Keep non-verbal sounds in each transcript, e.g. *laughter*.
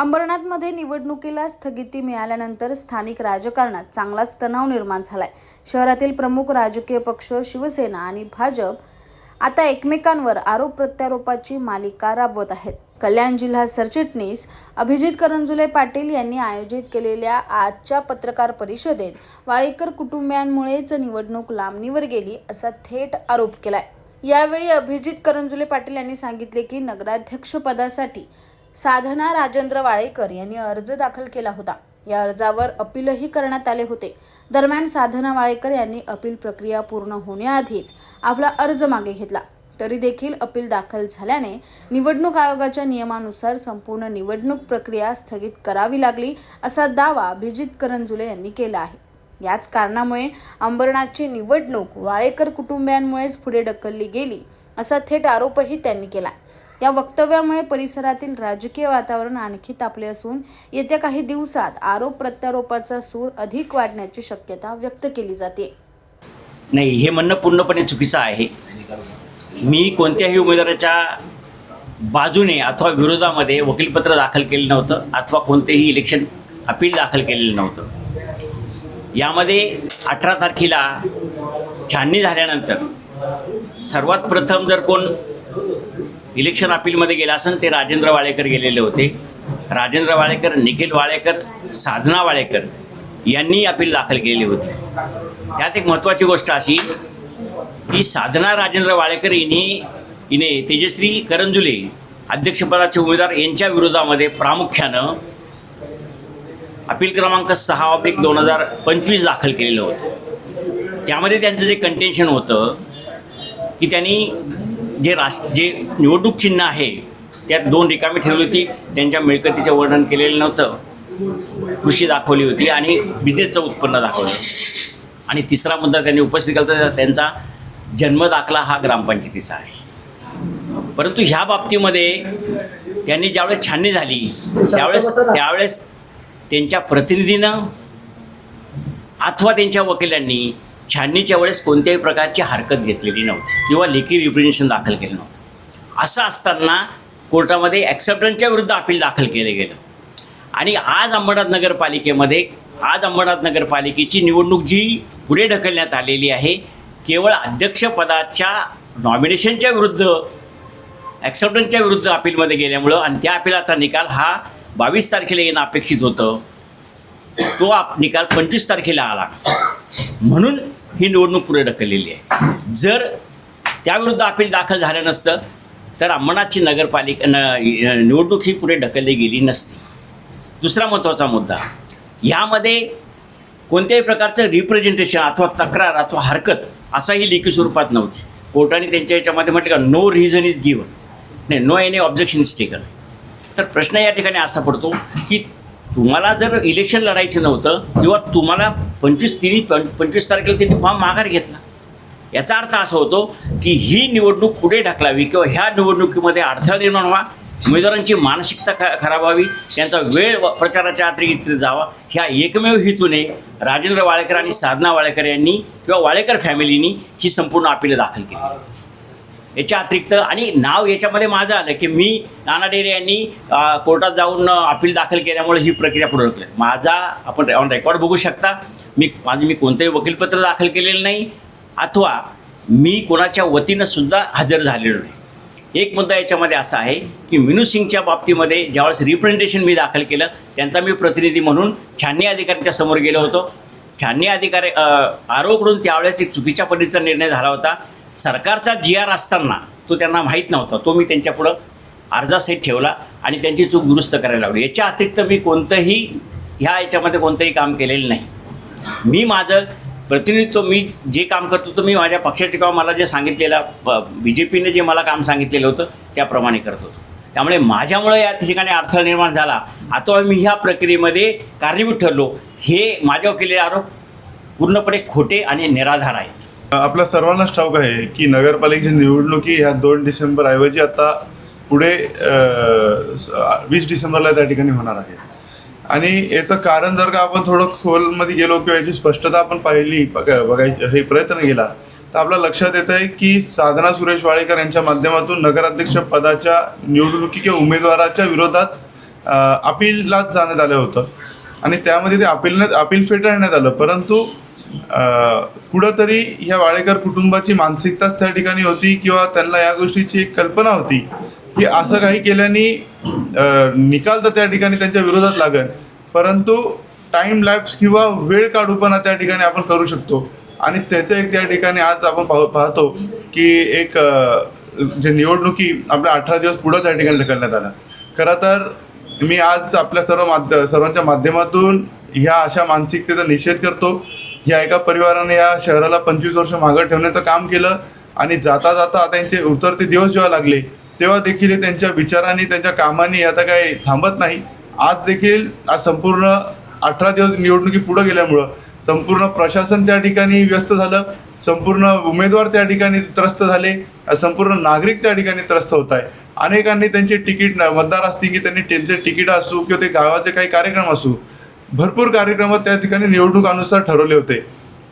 अंबरनाथमध्ये निवडणुकीला स्थगिती मिळाल्यानंतर स्थानिक राजकारणात चांगलाच तणाव निर्माण झालाय. शहरातील प्रमुख राजकीय पक्ष शिवसेना आणि भाजप आता एकमेकांवर आरोप प्रत्यारोपाची मालिका राबवत आहेत. कल्याण जिल्हा सरचिटणीस अभिजित करंजुले पाटील यांनी आयोजित केलेल्या आजच्या पत्रकार परिषदेत वाळेकर कुटुंबियांमुळेच निवडणूक लांबणीवर गेली असा थेट आरोप केलाय. यावेळी अभिजित करंजुले पाटील यांनी सांगितले की नगराध्यक्षपदासाठी साधना राजेंद्र वाळेकर यांनी अर्ज दाखल केला होता. या अर्जावर अपीलही करण्यात आले होते. दरम्यान साधना वाळेकर यांनी अपील प्रक्रिया पूर्ण होण्याआधीच आपला अर्ज मागे घेतला. तरी देखील अपील दाखल झाल्याने निवडणूक आयोगाच्या नियमानुसार संपूर्ण निवडणूक प्रक्रिया स्थगित करावी लागली असा दावा अभिजित करंजुले यांनी केला आहे. याच कारणामुळे अंबरनाथची निवडणूक वाळेकर कुटुंबियांमुळेच पुढे ढकलली गेली असा थेट आरोपही त्यांनी केला. या वक्तव्यामुळे परिसरातील राजकीय वातावरण आणखी तापले असून येत्या काही दिवसात आरोप प्रत्यारोपाचा सूर अधिक वाढण्याची शक्यता व्यक्त केली जाते. नाही हे म्हणणं पूर्णपणे चुकीचं आहे. मी कोणत्याही उमेदवाराच्या बाजूने अथवा विरोधामध्ये वकीलपत्र दाखल केलं नव्हतं अथवा कोणतेही इलेक्शन अपील दाखल केलेलं नव्हतं. यामध्ये अठरा तारखेला छाननी झाल्यानंतर सर्वात प्रथम जर कोण इलेक्शन अपीलमध्ये गेला असं ते राजेंद्र वाळेकर गेलेले होते. राजेंद्र वाळेकर निखिल वाळेकर साधना वाळेकर यांनी अपील दाखल केलेली होती. त्यात एक महत्त्वाची गोष्ट अशी की साधना राजेंद्र वाळेकर यांनी हिने तेजश्री करंजुले अध्यक्षपदाचे उमेदवार यांच्या विरोधामध्ये प्रामुख्यानं अपील क्रमांक सहा ऑब्लिक दोन हजार पंचवीस दाखल केलेलं होतं. त्यामध्ये त्यांचं जे कंटेन्शन होतं की त्यांनी जे राष्ट्र जे निवडणूक चिन्ह आहे त्यात दोन रिकामी ठेवली होती. त्यांच्या मिळकतीचे वर्णन केलेलं नव्हतं. कृषी दाखवली होती आणि विदेशचं उत्पन्न दाखवलं. आणि तिसरा मुद्दा त्यांनी उपस्थित केला होता त्यांचा जन्म दाखला हा ग्रामपंचायतीचा आहे. परंतु ह्या बाबतीमध्ये त्यांनी ज्यावेळेस छाननी झाली त्यावेळेस त्यावेळेस त्यांच्या प्रतिनिधीनं अथवा त्यांच्या वकिलांनी छाननीच्या वेळेस कोणत्याही प्रकारची हरकत घेतलेली नव्हती किंवा लेखी रिप्रेझेंटेशन दाखल केलं नव्हतं. असं असताना कोर्टामध्ये ॲक्सेप्टन्सच्या विरुद्ध अपील दाखल केलं गेलं. आणि आज अंबरनाथ नगरपालिकेमध्ये आज अंबरनाथ नगरपालिकेची निवडणूक जी पुढे ढकलण्यात आलेली आहे केवळ अध्यक्षपदाच्या नॉमिनेशनच्या विरुद्ध ॲक्सेप्टन्सच्या विरुद्ध अपीलमध्ये गेल्यामुळं आणि त्या अपिलाचा निकाल हा बावीस तारखेला येणं अपेक्षित होतं. तो आप निकाल पंचवीस तारखेला आला. म्हणून ही निवडणूक पुढे ढकललेली आहे. जर त्याविरुद्ध अपील दाखल झालं नसतं तर अंबरनाथची नगरपालिका न निवडणूक ही पुढे ढकलली गेली नसती. दुसरा महत्त्वाचा मुद्दा ह्यामध्ये कोणत्याही प्रकारचं रिप्रेझेंटेशन अथवा तक्रार अथवा हरकत असाही लेखी स्वरूपात नव्हती. कोर्टाने त्यांच्या याच्यामध्ये म्हटलं का नो रिझन इज गिवन नाही no any objection is taken तर प्रश्न या ठिकाणी असा पडतो की तुम्हाला जर इलेक्शन लढायचं नव्हतं किंवा तुम्हाला पंचवीस तिन्ही पं पंचवीस तारखेला त्यांनी फॉर्म माघार घेतला. याचा अर्थ असा होतो की ही निवडणूक पुढे ढकलावी किंवा ह्या निवडणुकीमध्ये अडथळा निर्माण व्हा उमेदवारांची मानसिकता ख खराब व्हावी त्यांचा वेळ व- प्रचाराच्या आत्री जावा. ह्या एकमेव हेतूने राजेंद्र वाळेकर आणि साधना वाळेकर यांनी किंवा वाळेकर फॅमिलीनी ही संपूर्ण अपील दाखल केली. याच्या अतिरिक्त आणि नाव याच्यामध्ये माझं आलं की मी नाना डेरे यांनी कोर्टात जाऊन अपील दाखल केल्यामुळे ही प्रक्रिया पुढे ढकलली. माझा आपण ऑन रेकॉर्ड बघू शकता मी माझं मी कोणतंही वकीलपत्र दाखल केलेलं नाही अथवा मी कोणाच्या वतीनं सुद्धा हजर झालेलो नाही. एक मुद्दा याच्यामध्ये असा आहे की मिनू सिंगच्या बाबतीमध्ये ज्यावेळेस रिप्रेझेंटेशन मी दाखल केलं त्यांचा मी प्रतिनिधी म्हणून छाननी अधिकाऱ्यांच्या समोर गेलो होतो. छाननी अधिकारी अ, आरोकडून त्यावेळेस एक चुकीच्या पद्धतीचा निर्णय झाला होता. सरकारचा जी आर असताना तो त्यांना माहीत नव्हता. तो मी त्यांच्यापुढं अर्जासहित ठेवला आणि त्यांची चूक दुरुस्त करायला लागली. याच्या अतिरिक्त मी कोणतंही ह्या याच्यामध्ये कोणतंही काम केलेलं नाही. मी माझं प्रतिनिधित्व मी जे काम करतो तो मी माझ्या पक्षाचे किंवा मला जे सांगितलेलं बी जे पीने जे मला काम सांगितलेलं होतं त्याप्रमाणे करत होतो. त्यामुळे माझ्यामुळे या ठिकाणी अडथळा निर्माण झाला. आता मी ह्या प्रक्रियेमध्ये कारणीभूत ठरलो. हे माझ्यावर केलेले आरोप पूर्णपणे खोटे आणि निराधार आहेत. आपल्या सर्वांनाच ठाऊक आहे की नगरपालिकेची निवडणुकी ह्या दोन डिसेंबर ऐवजी आता पुढे वीस डिसेंबरला त्या ठिकाणी होणार आहे. आणि याचं कारण जर का आपण थोडं खोलमध्ये गेलो किंवा याची स्पष्टता आपण पाहिली बघायची हे प्रयत्न केला तर आपल्या लक्षात येत आहे की साधना सुरेश वाळेकर यांच्या माध्यमातून नगराध्यक्ष पदाच्या निवडणुकी किंवा उमेदवाराच्या विरोधात अपीललाच जाण्यात आलं होतं. आणि त्यामध्ये ते अपील अपील फेटाळण्यात आलं. परंतु कुठंतरी ह्या वाळेकर कुटुंबाची मानसिकताच त्या ठिकाणी होती किंवा त्यांना या गोष्टीची एक कल्पना होती की असं काही केल्याने निकाल तर त्या ठिकाणी त्यांच्या विरोधात लागेल. परंतु टाईम लॅप्स किंवा वेळ काढूपणा त्या ठिकाणी आपण करू शकतो. आणि त्याचं एक त्या ठिकाणी आज आपण पाह पाहतो की एक जे निवडणुकी आपल्या अठरा दिवस पुढं त्या ठिकाणी ढकलण्यात आला खरं तर मी आज आपल्या सर्व माध्य सर्वांच्या माध्यमातून ह्या अशा मानसिकतेचा निषेध करतो. या एका परिवाराने या शहराला पंचवीस वर्ष मागं ठेवण्याचं काम केलं आणि जाता जाता त्यांचे उतरते दिवस जेव्हा लागले तेव्हा देखील त्यांच्या विचारांनी त्यांच्या कामांनी आता काही थांबत नाही. आज देखील आज संपूर्ण अठरा दिवस निवडणुकी पुढं गेल्यामुळं संपूर्ण प्रशासन त्या ठिकाणी व्यस्त झालं संपूर्ण उमेदवार त्या ठिकाणी त्रस्त झाले संपूर्ण नागरिक त्या ठिकाणी त्रस्त होत आहे. अनेकांनी त्यांचे तिकीट मतदार असतील की त्यांनी त्यांचे तिकीट असू किंवा ते गावाचे काही कार्यक्रम असू भरपूर कार्यक्रम त्या ठिकाणी निवडणुकानुसार ठरवले होते.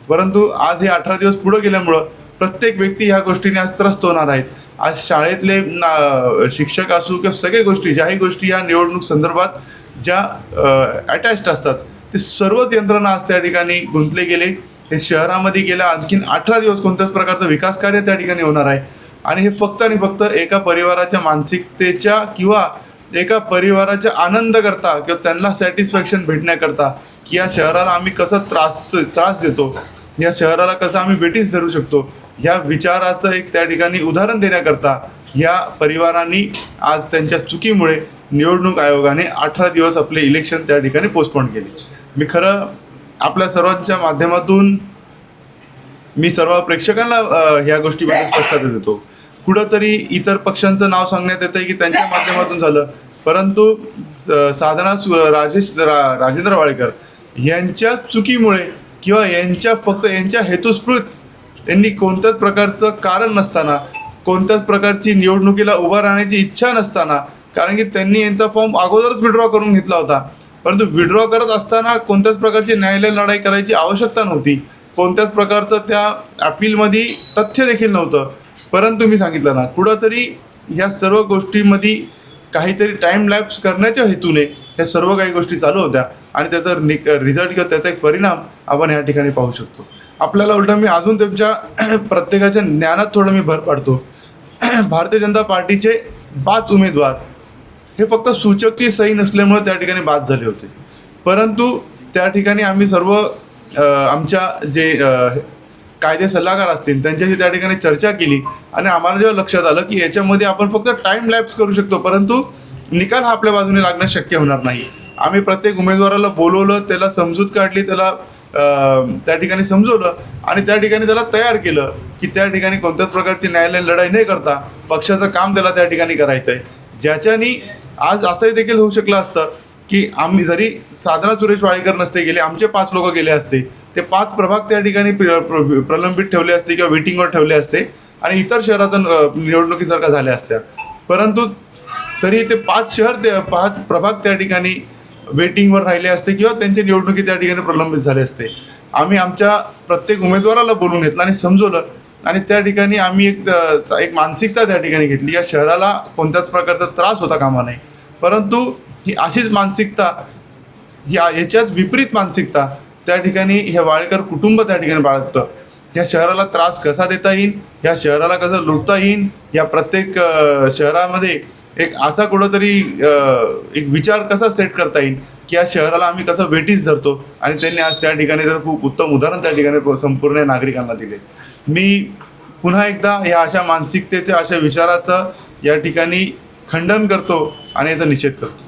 परंतु आज हे अठरा दिवस पुढं गेल्यामुळं प्रत्येक व्यक्ती ह्या गोष्टीने आज त्रस्त होणार आहेत. आज शाळेतले शिक्षक असू किंवा सगळे गोष्टी ज्याही गोष्टी या निवडणूक संदर्भात ज्या अटॅच्ड असतात ते सर्वच यंत्रणा आज त्या ठिकाणी गुंतले गेले. हे शहरामध्ये गेल्या आणखीन अठरा दिवस कोणत्याच प्रकारचं विकास कार्य त्या ठिकाणी होणार आहे. आणि हे फक्त आणि फक्त एका परिवाराच्या मानसिकतेच्या किंवा एका परिवाराच्या आनंद करता किंवा त्यांना सॅटिस्फॅक्शन भेटण्याकरता की या शहराला आम्ही कसं त्रास त्रास देतो या शहराला कसं आम्ही बेटीस धरू शकतो या विचाराचं एक त्या ठिकाणी उदाहरण देण्याकरता या परिवारांनी आज त्यांच्या चुकीमुळे निवडणूक आयोगाने अठरा दिवस आपले इलेक्शन त्या ठिकाणी पोस्टपोन केले. मी खरं आपल्या सर्वांच्या माध्यमातून मी सर्व प्रेक्षकांना ह्या गोष्टीबद्दल स्पष्टता देतो. कुठंतरी इतर पक्षांचं नाव सांगण्यात येतं की त्यांच्या माध्यमातून झालं. परंतु साधना सु राजेश रा राजेंद्र वाडेकर यांच्या चुकीमुळे किंवा यांच्या फक्त यांच्या हेतुस्फूर्त यांनी कोणत्याच प्रकारचं कारण नसताना कोणत्याच प्रकारची निवडणुकीला उभा राहण्याची इच्छा नसताना कारण की त्यांनी यांचा फॉर्म अगोदरच विड्रॉ करून घेतला होता. परंतु विड्रॉ करत असताना कोणत्याच प्रकारची न्यायालय लढाई करायची आवश्यकता नव्हती. कोणत्याच प्रकारचं त्या अपीलमध्ये तथ्य देखील नव्हतं. परंतु मी सांगितलं ना कुठंतरी ह्या सर्व गोष्टीमध्ये काहीतरी टाईम लॅप्स करण्याच्या हेतूने ह्या सर्व काही गोष्टी चालू होत्या आणि त्याचा निक रिझल्ट किंवा त्याचा एक परिणाम आपण या ठिकाणी पाहू शकतो. आपल्याला उलटा मी अजून त्यांच्या *clears throat* प्रत्येकाच्या ज्ञानात थोडं मी भर पाडतो. *clears throat* भारतीय जनता पार्टीचे पाच उमेदवार हे फक्त सूचकची सही नसल्यामुळे त्या ठिकाणी बाद झाले होते. परंतु त्या ठिकाणी आम्ही सर्व आमच्या जे कायदे सल्लागार असतील त्यांच्याशी त्या ठिकाणी चर्चा केली आणि आम्हाला जेव्हा लक्षात आलं की याच्यामध्ये आपण फक्त टाईम लॅप्स करू शकतो परंतु निकाल हा आपल्या बाजूने लागणं शक्य होणार नाही. आम्ही प्रत्येक उमेदवाराला बोलवलं त्याला समजूत काढली त्याला त्या ठिकाणी समजवलं आणि त्या ठिकाणी त्याला तयार केलं की त्या ठिकाणी कोणत्याच प्रकारची न्यायालयीन लढाई नाही करता पक्षाचं काम त्याला त्या ठिकाणी करायचं आहे ज्याच्यानी आज असंही देखील होऊ शकलं असतं की आम्ही जरी साधना सुरेश वाळेकर नसते गेले आमचे पाच लोक गेले असते ते पाच प्रभाग त्या ठिकाणी प्र- प्र- प्रलंबित ठेवले असते किंवा वेटिंगवर ठेवले असते आणि इतर शहराचा निवडणुकीसारखा झाल्या असत्या परंतु तरी ते पाच शहर ते पाच प्रभाग त्या ठिकाणी वेटिंगवर राहिले असते किंवा त्यांची निवडणुकी त्या ठिकाणी प्रलंबित झाले असते. आम्ही आमच्या प्रत्येक उमेदवाराला बोलून घेतलं आणि समजवलं आणि त्या ठिकाणी आम्ही एक एक मानसिकता त्या ठिकाणी घेतली. या शहराला कोणत्याच प्रकारचा त्रास होता कामा नये. परंतु ही अशीच मानसिकता या याच्याच विपरीत मानसिकता त्या ठिकाणी हे वाळकर कुटुंब त्या ठिकाणी बाळगतं. या शहराला त्रास कसा देता येईल? या शहराला कसं लुटता येईल? या प्रत्येक शहरामध्ये एक असा कुठंतरी एक विचार कसा सेट करता येईल? की या शहराला आम्ही कसं वेटीस धरतो? आणि त्यांनी आज त्या ठिकाणी त्याचं खूप उत्तम उदाहरण त्या ठिकाणी संपूर्ण नागरिकांना दिले. मी पुन्हा एकदा या अशा मानसिकतेच्या अशा विचाराचं या ठिकाणी खंडन करतो आणि याचा निषेध करतो.